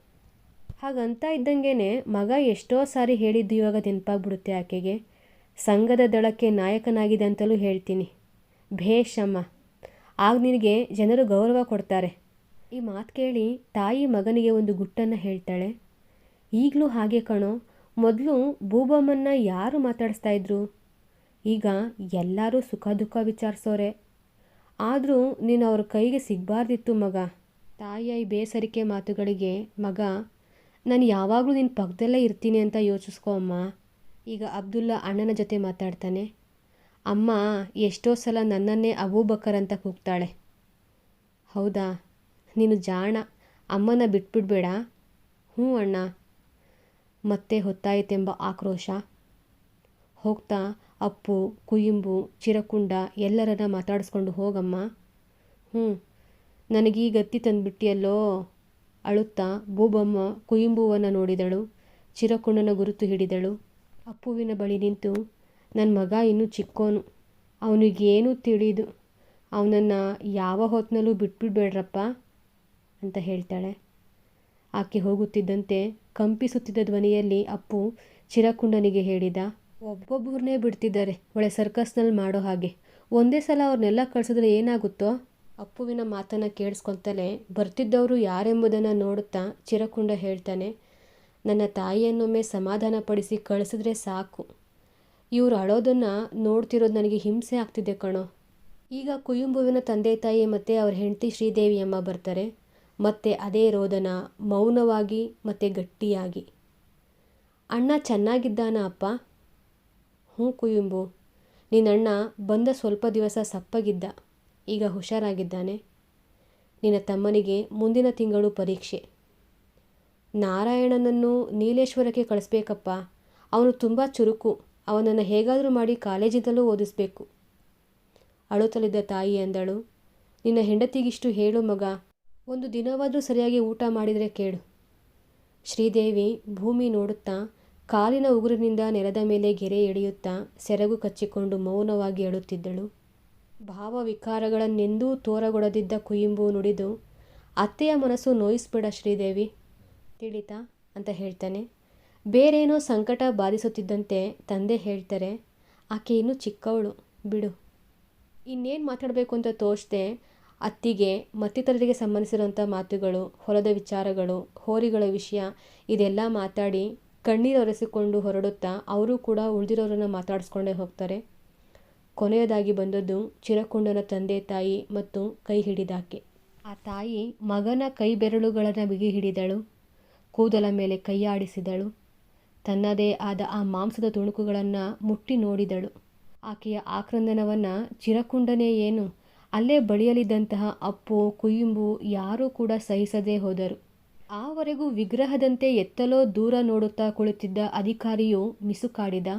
ಹಾಗಂತ ಇದ್ದಂಗೆನೆ ಮಗ ಎಷ್ಟೋ ಸಾರಿ ಹೇಳಿದ್ದು ಇವಾಗ ನೆನಪಾಗ್ಬಿಡುತ್ತೆ ಆಕೆಗೆ. ಸಂಘದ ದಳಕ್ಕೆ ನಾಯಕನಾಗಿದೆ ಅಂತಲೂ ಹೇಳ್ತೀನಿ. ಭೇಷಮ್ಮ. ಆಗ ನಿನಗೆ ಜನರು ಗೌರವ ಕೊಡ್ತಾರೆ. ಈ ಮಾತು ಕೇಳಿ ತಾಯಿ ಮಗನಿಗೆ ಒಂದು ಗುಟ್ಟನ್ನು ಹೇಳ್ತಾಳೆ. ಈಗಲೂ ಹಾಗೆ ಕಣೋ, ಮೊದಲು ಬೂಬಮ್ಮನ್ನ ಯಾರು ಮಾತಾಡಿಸ್ತಾ ಇದ್ರು? ಈಗ ಎಲ್ಲರೂ ಸುಖ ದುಃಖ ವಿಚಾರಿಸೋರೆ. ಆದರೂ ನೀನು ಅವ್ರ ಕೈಗೆ ಸಿಗಬಾರ್ದಿತ್ತು ಮಗ. ತಾಯಿಯ ಈ ಬೇಸರಿಕೆ ಮಾತುಗಳಿಗೆ, ಮಗ, ನಾನು ಯಾವಾಗಲೂ ನಿನ್ನ ಪಕ್ಕದಲ್ಲೇ ಇರ್ತೀನಿ ಅಂತ ಯೋಚಿಸ್ಕೋ ಅಮ್ಮ. ಈಗ ಅಬ್ದುಲ್ಲಾ ಅಣ್ಣನ ಜೊತೆ ಮಾತಾಡ್ತಾನೆ. ಅಮ್ಮ, ಎಷ್ಟೋ ಸಲ ನನ್ನನ್ನೇ ಅಬೂಬಕರ್ ಅಂತ ಕೂಗ್ತಾಳೆ. ಹೌದಾ? ನೀನು ಜಾಣ. ಅಮ್ಮನ ಬಿಟ್ಬಿಡ್ಬೇಡ. ಹ್ಞೂ ಅಣ್ಣ. ಮತ್ತೆ ಹೊತ್ತಾಯಿತೆಂಬ ಆಕ್ರೋಶ. ಹೋಗ್ತಾ, ಅಪ್ಪು, ಕುಯಿಂಬು, ಚಿರಕುಂಡ ಎಲ್ಲರನ್ನ ಮಾತಾಡಿಸ್ಕೊಂಡು ಹೋಗಮ್ಮ. ಹ್ಞೂ. ನನಗೀ ಗತಿ ತಂದುಬಿಟ್ಟಿಯಲ್ಲೋ? ಅಳುತ್ತಾ ಬೂಬಮ್ಮ ಕುಯಿಂಬುವನ್ನು ನೋಡಿದಳು. ಚಿರಕುಣ್ಣನ ಗುರುತು ಹಿಡಿದಳು. ಅಪ್ಪುವಿನ ಬಳಿ ನಿಂತು ನನ್ನ ಮಗ ಇನ್ನೂ ಚಿಕ್ಕೋನು. ಅವನಿಗೇನೂ ತಿಳಿದು, ಅವನನ್ನು ಯಾವ ಹೊತ್ತಿನಲ್ಲೂ ಬಿಟ್ಬಿಡ್ಬೇಡ್ರಪ್ಪ ಅಂತ ಹೇಳ್ತಾಳೆ. ಆಕೆ ಹೋಗುತ್ತಿದ್ದಂತೆ ಕಂಪಿಸುತ್ತಿದ್ದ ಧ್ವನಿಯಲ್ಲಿ ಅಪ್ಪು ಚಿರಕುಂಡನಿಗೆ ಹೇಳಿದ ಒಬ್ಬೊಬ್ಬರನ್ನೇ ಬಿಡ್ತಿದ್ದಾರೆ, ಒಳ್ಳೆ ಸರ್ಕಸ್ನಲ್ಲಿ ಮಾಡೋ ಹಾಗೆ. ಒಂದೇ ಸಲ ಅವ್ರನ್ನೆಲ್ಲ ಕಳಿಸಿದ್ರೆ ಏನಾಗುತ್ತೋ? ಅಪ್ಪುವಿನ ಮಾತನ್ನು ಕೇಳಿಸ್ಕೊತಲೇ, ಬರ್ತಿದ್ದವರು ಯಾರೆಂಬುದನ್ನು ನೋಡುತ್ತಾ ಚಿರಕುಂಡ ಹೇಳ್ತಾನೆ, ನನ್ನ ತಾಯಿಯನ್ನೊಮ್ಮೆ ಸಮಾಧಾನಪಡಿಸಿ ಕಳಿಸಿದ್ರೆ ಸಾಕು. ಇವರು ಅಳೋದನ್ನು ನೋಡ್ತಿರೋದು ನನಗೆ ಹಿಂಸೆ ಆಗ್ತಿದೆ ಕಣೋ. ಈಗ ಕುಯುಂಬುವಿನ ತಂದೆ ತಾಯಿ ಮತ್ತು ಅವ್ರ ಹೆಂಡತಿ ಶ್ರೀದೇವಿ ಅಮ್ಮ ಬರ್ತಾರೆ. ಮತ್ತೆ ಅದೇ ರೋದನ, ಮೌನವಾಗಿ ಮತ್ತು ಗಟ್ಟಿಯಾಗಿ. ಅಣ್ಣ ಚೆನ್ನಾಗಿದ್ದಾನ ಅಪ್ಪ? ಹ್ಞೂ ಕುಯುಂಬು. ನಿನ್ನಣ್ಣ ಬಂದ ಸ್ವಲ್ಪ ದಿವಸ ಸಪ್ಪಗಿದ್ದ. ಈಗ ಹುಷಾರಾಗಿದ್ದಾನೆ. ನಿನ್ನ ತಮ್ಮನಿಗೆ ಮುಂದಿನ ತಿಂಗಳು ಪರೀಕ್ಷೆ. ನಾರಾಯಣನನ್ನು ನೀಲೇಶ್ವರಕ್ಕೆ ಕಳಿಸ್ಬೇಕಪ್ಪ. ಅವನು ತುಂಬ ಚುರುಕು. ಅವನನ್ನು ಹೇಗಾದರೂ ಮಾಡಿ ಕಾಲೇಜಿಂದಲೂ ಓದಿಸ್ಬೇಕು. ಅಳುತ್ತಲಿದ್ದ ತಾಯಿ ಅಂದಳು. ನಿನ್ನ ಹೆಂಡತಿಗಿಷ್ಟು ಹೇಳು ಮಗ. ಒಂದು ದಿನವಾದರೂ ಸರಿಯಾಗಿ ಊಟ ಮಾಡಿದರೆ ಕೇಳು. ಶ್ರೀದೇವಿ ಭೂಮಿ ನೋಡುತ್ತಾ ಕಾಲಿನ ಉಗುರಿನಿಂದ ನೆಲದ ಮೇಲೆ ಗೆರೆ ಎಳೆಯುತ್ತಾ ಸೆರಗು ಕಚ್ಚಿಕೊಂಡು ಮೌನವಾಗಿ ಅಳುತ್ತಿದ್ದಳು. ಭಾವವಿಕಾರಗಳನ್ನೆಂದೂ ತೋರಗೊಡದಿದ್ದ ಕುಯಿಂಬು ನುಡಿದು, ಅತ್ತೆಯ ಮನಸ್ಸು ನೋಯಿಸ್ಬೇಡ ಶ್ರೀದೇವಿ. ತಿಳಿತ? ಅಂತ ಹೇಳ್ತಾನೆ. ಬೇರೇನೋ ಸಂಕಟ ಬಾಧಿಸುತ್ತಿದ್ದಂತೆ ತಂದೆ ಹೇಳ್ತಾರೆ, ಆಕೆ ಇನ್ನೂ ಚಿಕ್ಕವಳು, ಬಿಡು. ಇನ್ನೇನು ಮಾತಾಡಬೇಕು ಅಂತ ತೋಚದೆ, ಅತ್ತಿಗೆ, ಮತ್ತಿತರರಿಗೆ ಸಂಬಂಧಿಸಿರುವಂಥ ಮಾತುಗಳು, ಹೊಲದ ವಿಚಾರಗಳು, ಹೋರಿಗಳ ವಿಷಯ, ಇದೆಲ್ಲ ಮಾತಾಡಿ ಕಣ್ಣೀರು ಒರೆಸಿಕೊಂಡು ಹೊರಡುತ್ತಾ, ಅವರು ಕೂಡ ಉಳಿದಿರೋರನ್ನ ಮಾತಾಡಿಸ್ಕೊಂಡೇ ಹೋಗ್ತಾರೆ. ಕೊನೆಯದಾಗಿ ಬಂದದ್ದು ಚಿರಕುಂಡನ ತಂದೆ ತಾಯಿ ಮತ್ತು ಕೈ ಹಿಡಿದಾಕೆ. ಆ ತಾಯಿ ಮಗನ ಕೈ ಬೆರಳುಗಳನ್ನು ಬಿಗಿ ಹಿಡಿದಳು, ಕೂದಲ ಮೇಲೆ ಕೈಯಾಡಿಸಿದಳು, ತನ್ನದೇ ಆದ ಆ ಮಾಂಸದ ತುಣುಕುಗಳನ್ನು ಮುಟ್ಟಿ ನೋಡಿದಳು. ಆಕೆಯ ಆಕ್ರಂದನವನ್ನು ಚಿರಕುಂಡನೇ ಏನು, ಅಲ್ಲೇ ಬಳಿಯಲಿದ್ದಂತಹ ಅಪ್ಪು, ಕುಯಿಂಬು ಯಾರೂ ಕೂಡ ಸಹಿಸದೇ ಹೋದರು. ಆವರೆಗೂ ವಿಗ್ರಹದಂತೆ ಎತ್ತಲೋ ದೂರ ನೋಡುತ್ತಾ ಕುಳಿತಿದ್ದ ಅಧಿಕಾರಿಯು ಮಿಸುಕಾಡಿದ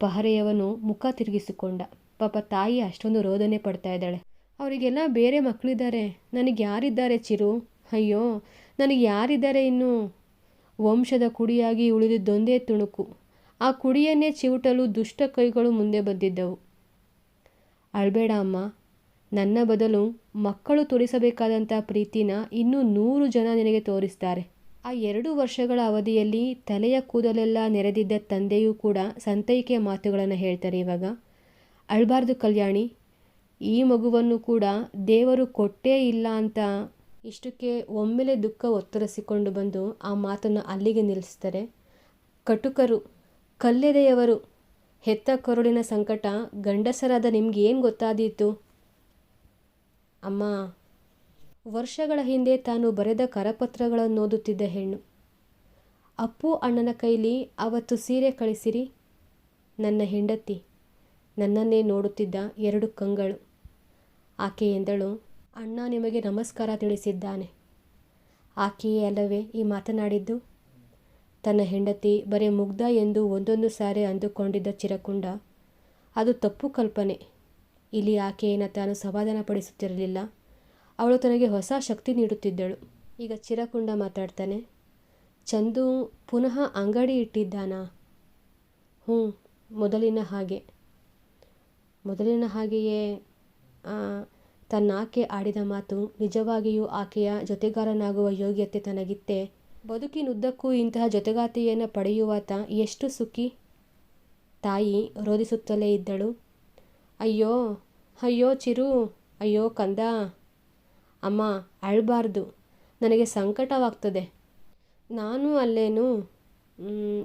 ಪಹರೆಯವನು ಮುಖ ತಿರುಗಿಸಿಕೊಂಡ. ಪಾಪ ತಾಯಿ ಅಷ್ಟೊಂದು ರೋದನೆ ಪಡ್ತಾ ಇದ್ದಾಳೆ. ಅವರಿಗೆಲ್ಲ ಬೇರೆ ಮಕ್ಕಳಿದ್ದಾರೆ ನನಗೆ ಯಾರಿದ್ದಾರೆ ಚಿರು? ಅಯ್ಯೋ, ನನಗೆ ಯಾರಿದ್ದಾರೆ ಇನ್ನು? ವಂಶದ ಕುಡಿಯಾಗಿ ಉಳಿದಿದ್ದೊಂದೇ ತುಣುಕು. ಆ ಕುಡಿಯನ್ನೇ ಚಿವುಟಲು ದುಷ್ಟ ಕೈಗಳು ಮುಂದೆ ಬಂದಿದ್ದವು. ಅಳ್ಬೇಡ ಅಮ್ಮ. ನನ್ನ ಬದಲು ಮಕ್ಕಳು ತೋರಿಸಬೇಕಾದಂಥ ಪ್ರೀತಿನ ಇನ್ನೂ ನೂರು ಜನ ನಿನಗೆ ತೋರಿಸ್ತಾರೆ. ಆ ಎರಡು ವರ್ಷಗಳ ಅವಧಿಯಲ್ಲಿ ತಲೆಯ ಕೂದಲೆಲ್ಲ ನೆರೆದಿದ್ದ ತಂದೆಯೂ ಕೂಡ ಸಂತೈಕೆಯ ಮಾತುಗಳನ್ನು ಹೇಳ್ತಾರೆ ಇವಾಗ. ಅಳ್ಬಾರ್ದು ಕಲ್ಯಾಣಿ, ಈ ಮಗುವನ್ನು ಕೂಡ ದೇವರು ಕೊಟ್ಟೇ ಇಲ್ಲ ಅಂತ ಇಷ್ಟಕ್ಕೆ ಒಮ್ಮೆಲೆ ದುಃಖ ಒತ್ತರಿಸಿಕೊಂಡು ಬಂದು ಆ ಮಾತನ್ನು ಅಲ್ಲಿಗೆ ನಿಲ್ಲಿಸ್ತಾರೆ. ಕಟುಕರು, ಕಲ್ಲೆದೆಯವರು, ಹೆತ್ತ ಕರುಳಿನ ಸಂಕಟ ಗಂಡಸರಾದ ನಿಮ್ಗೆ ಏನು ಗೊತ್ತಾದೀತು? ಅಮ್ಮ ವರ್ಷಗಳ ಹಿಂದೆ ತಾನು ಬರೆದ ಕರಪತ್ರಗಳನ್ನು ಓದುತ್ತಿದ್ದ ಹೆಣ್ಣು. ಅಪ್ಪು ಅಣ್ಣನ ಕೈಲಿ ಅವತ್ತು ಸೀರೆ ಕಳಿಸಿರಿ. ನನ್ನ ಹೆಂಡತಿ ನನ್ನನ್ನೇ ನೋಡುತ್ತಿದ್ದ ಎರಡು ಕಂಗಳು. ಆಕೆ ಎಂದಳು, ಅಣ್ಣ ನಿಮಗೆ ನಮಸ್ಕಾರ ತಿಳಿಸಿದ್ದಾನೆ. ಆಕೆಯೇ ಅಲ್ಲವೇ ಈ ಮಾತನಾಡಿದ್ದು? ತನ್ನ ಹೆಂಡತಿ ಬರೇ ಮುಗ್ಧ ಎಂದು ಒಂದೊಂದು ಸಾರಿ ಅಂದುಕೊಂಡಿದ್ದ ಚಿರಕುಂಡ, ಅದು ತಪ್ಪು ಕಲ್ಪನೆ. ಇಲ್ಲಿ ಆಕೆಯನ್ನು ತಾನು ಸಮಾಧಾನಪಡಿಸುತ್ತಿರಲಿಲ್ಲ. ಅವಳು ತನಗೆ ಹೊಸ ಶಕ್ತಿ ನೀಡುತ್ತಿದ್ದಳು. ಈಗ ಚಿರಕುಂಡ ಮಾತಾಡ್ತಾನೆ, ಚಂದು ಪುನಃ ಅಂಗಡಿ ಇಟ್ಟಿದ್ದಾನಾ? ಹ್ಞೂ, ಮೊದಲಿನ ಹಾಗೆ. ಮೊದಲಿನ ಹಾಗೆಯೇ ತನ್ನಾಕೆ ಆಡಿದ ಮಾತು ನಿಜವಾಗಿಯೂ ಆಕೆಯ ಜೊತೆಗಾರನಾಗುವ ಯೋಗ್ಯತೆ ತನಗಿತ್ತೆ. ಬದುಕಿನುದ್ದಕ್ಕೂ ಇಂತಹ ಜೊತೆಗಾತಿಯನ್ನು ಪಡೆಯುವಾತ ಎಷ್ಟು ಸುಖಿ? ತಾಯಿ ರೋಧಿಸುತ್ತಲೇ ಇದ್ದಳು. ಅಯ್ಯೋ ಅಯ್ಯೋ ಚಿರು, ಅಯ್ಯೋ ಕಂದ ಅಮ್ಮ, ಅಳಬಾರ್ದು. ನನಗೆ ಸಂಕಟವಾಗ್ತದೆ. ನಾನು ಅಲ್ಲೇನು?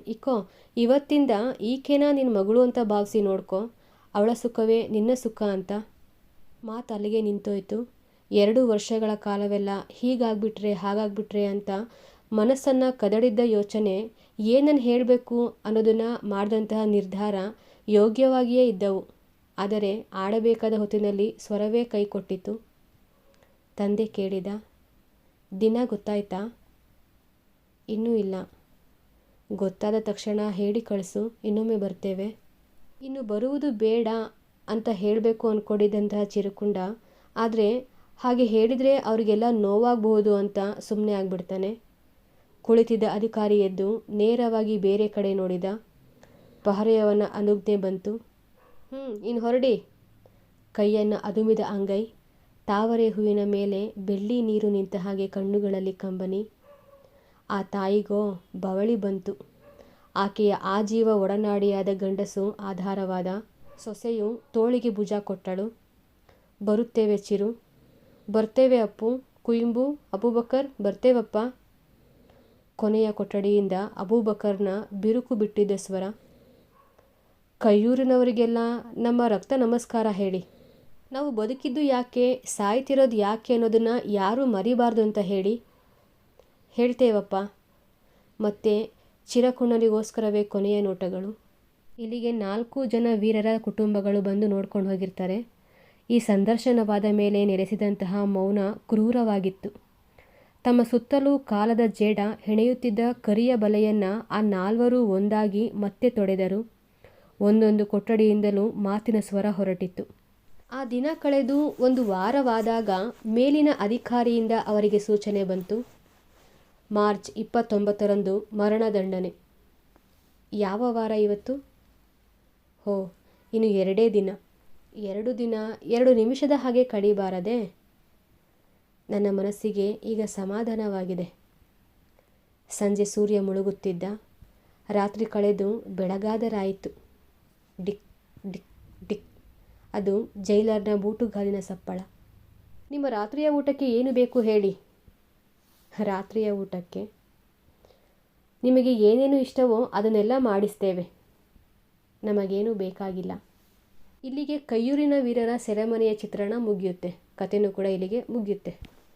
ಇಕೋ, ಇವತ್ತಿಂದ ಈಕೆನ ನಿನ್ನ ಮಗಳು ಅಂತ ಭಾವಿಸಿ ನೋಡ್ಕೊ. ಅವಳ ಸುಖವೇ ನಿನ್ನ ಸುಖ ಅಂತ. ಮಾತು ಅಲ್ಲಿಗೆ ನಿಂತೋಯ್ತು. ಎರಡು ವರ್ಷಗಳ ಕಾಲವೆಲ್ಲ ಹೀಗಾಗ್ಬಿಟ್ರೆ, ಹಾಗಾಗ್ಬಿಟ್ರೆ ಅಂತ ಮನಸ್ಸನ್ನು ಕದಡಿದ್ದ ಯೋಚನೆ ಏನನ್ನು ಹೇಳಬೇಕು ಅನ್ನೋದನ್ನು ಮಾಡಿದಂತಹ ನಿರ್ಧಾರ ಯೋಗ್ಯವಾಗಿಯೇ ಇದ್ದವು. ಆದರೆ ಆಡಬೇಕಾದ ಹೊತ್ತಿನಲ್ಲಿ ಸ್ವರವೇ ಕೈ ಕೊಟ್ಟಿತು ತಂದೆ ಕೇಳಿದ, ದಿನ ಗೊತ್ತಾಯ್ತಾ? ಇನ್ನೂ ಇಲ್ಲ. ಗೊತ್ತಾದ ತಕ್ಷಣ ಹೇಳಿ ಕಳಿಸು, ಇನ್ನೊಮ್ಮೆ ಬರ್ತೇವೆ. ಇನ್ನು ಬರುವುದು ಬೇಡ ಅಂತ ಹೇಳಬೇಕು ಅಂದ್ಕೊಂಡಿದ್ದಂತಹ ಚಿರುಕುಂಡ, ಆದರೆ ಹಾಗೆ ಹೇಳಿದರೆ ಅವರಿಗೆಲ್ಲ ನೋವಾಗಬಹುದು ಅಂತ ಸುಮ್ಮನೆ ಆಗಿಬಿಡ್ತಾನೆ. ಕುಳಿತಿದ್ದ ಅಧಿಕಾರಿ ಎದ್ದು ನೇರವಾಗಿ ಬೇರೆ ಕಡೆ ನೋಡಿದ. ಪಹರೆಯವನ ಅನುಜ್ಞೆ ಬಂತು. ಹ್ಞೂ ಇನ್ನು ಹೊರಡಿ. ಕೈಯನ್ನು ಅದುಮಿದ ಅಂಗೈ ತಾವರೆ ಹೂವಿನ ಮೇಲೆ ಬೆಳ್ಳಿ ನೀರು ನಿಂತ ಹಾಗೆ ಕಣ್ಣುಗಳಲ್ಲಿ ಕಂಬನಿ, ಆ ತಾಯಿಗೋ, ಬವಳಿ ಬಂತು. ಆಕೆಯ ಆಜೀವ ಒಡನಾಡಿಯಾದ ಗಂಡಸು ಆಧಾರವಾದ. ಸೊಸೆಯು ತೋಳಿಗೆ ಭುಜ ಕೊಟ್ಟಳು. ಬರುತ್ತೇವೆ ಚಿರು. ಬರ್ತೇವೆ ಅಪ್ಪು. ಕುಯಿಂಬು, ಅಬೂಬಕರ್, ಬರ್ತೇವಪ್ಪ. ಕೊನೆಯ ಕೊಠಡಿಯಿಂದ ಅಬೂಬಕರ್ನ ಬಿರುಕು ಬಿಟ್ಟಿದ್ದ ಸ್ವರ. ಕೈಯೂರಿನವರಿಗೆಲ್ಲ ನಮ್ಮ ರಕ್ತ ನಮಸ್ಕಾರ ಹೇಳಿ. ನಾವು ಬದುಕಿದ್ದು ಯಾಕೆ, ಸಾಯ್ತಿರೋದು ಯಾಕೆ ಅನ್ನೋದನ್ನು ಯಾರೂ ಮರಿಬಾರ್ದು ಅಂತ ಹೇಳಿ ಹೇಳ್ತೇವಪ್ಪ. ಮತ್ತು ಚಿರಕುಣಲಿಗೋಸ್ಕರವೇ ಕೊನೆಯ ನೋಟಗಳು. ಇಲ್ಲಿಗೆ ನಾಲ್ಕು ಜನ ವೀರರ ಕುಟುಂಬಗಳು ಬಂದು ನೋಡ್ಕೊಂಡು ಹೋಗಿರ್ತಾರೆ. ಈ ಸಂದರ್ಶನವಾದ ಮೇಲೆ ನೆಲೆಸಿದಂತಹ ಮೌನ ಕ್ರೂರವಾಗಿತ್ತು. ತಮ್ಮ ಸುತ್ತಲೂ ಕಾಲದ ಜೇಡ ಹೆಣೆಯುತ್ತಿದ್ದ ಕರಿಯ ಬಲೆಯನ್ನು ಆ ನಾಲ್ವರು ಒಂದಾಗಿ ಮತ್ತೆ ತೊಡೆದರು. ಒಂದೊಂದು ಕೊಠಡಿಯಿಂದಲೂ ಮಾತಿನ ಸ್ವರ ಹೊರಟಿತ್ತು. ಆ ದಿನ ಕಳೆದು ಒಂದು ವಾರವಾದಾಗ ಮೇಲಿನ ಅಧಿಕಾರಿಯಿಂದ ಅವರಿಗೆ ಸೂಚನೆ ಬಂತು. ಮಾರ್ಚ್ ಇಪ್ಪತ್ತೊಂಬತ್ತರಂದು ಮರಣದಂಡನೆ ಯಾವ ವಾರ ಇವತ್ತು? ಹೋ, ಇನ್ನು ಎರಡೇ ದಿನ. ಎರಡು ದಿನ, ಎರಡು ನಿಮಿಷದ ಹಾಗೆ ಕಡಿಬಾರದೆ ನನ್ನ ಮನಸ್ಸಿಗೆ ಈಗ ಸಮಾಧಾನವಾಗಿದೆ. ಸಂಜೆ ಸೂರ್ಯ ಮುಳುಗುತ್ತಿದ್ದ. ರಾತ್ರಿ ಕಳೆದು ಬೆಳಗಾದರಾಯಿತು. ಡಿಕ್ ಡಿಕ್ ಡಿಕ್ ಅದು ಜೈಲರ್ನ ಬೂಟುಗಾಲಿನ ಸಪ್ಪಳ. ನಿಮ್ಮ ರಾತ್ರಿಯ ಊಟಕ್ಕೆ ಏನು ಬೇಕು ಹೇಳಿ. ರಾತ್ರಿಯ ಊಟಕ್ಕೆ? ನಿಮಗೆ ಏನೇನು ಇಷ್ಟವೋ ಅದನ್ನೆಲ್ಲ ಮಾಡಿಸ್ತೇವೆ. ನಮಗೇನು ಬೇಕಾಗಿಲ್ಲ. ಇಲ್ಲಿಗೆ ಕೈಯೂರಿನ ವೀರರ ಸೆರೆಮನೆಯ ಚಿತ್ರಣ ಮುಗಿಯುತ್ತೆ. ಕಥೆನೂ ಕೂಡ ಇಲ್ಲಿಗೆ ಮುಗಿಯುತ್ತೆ.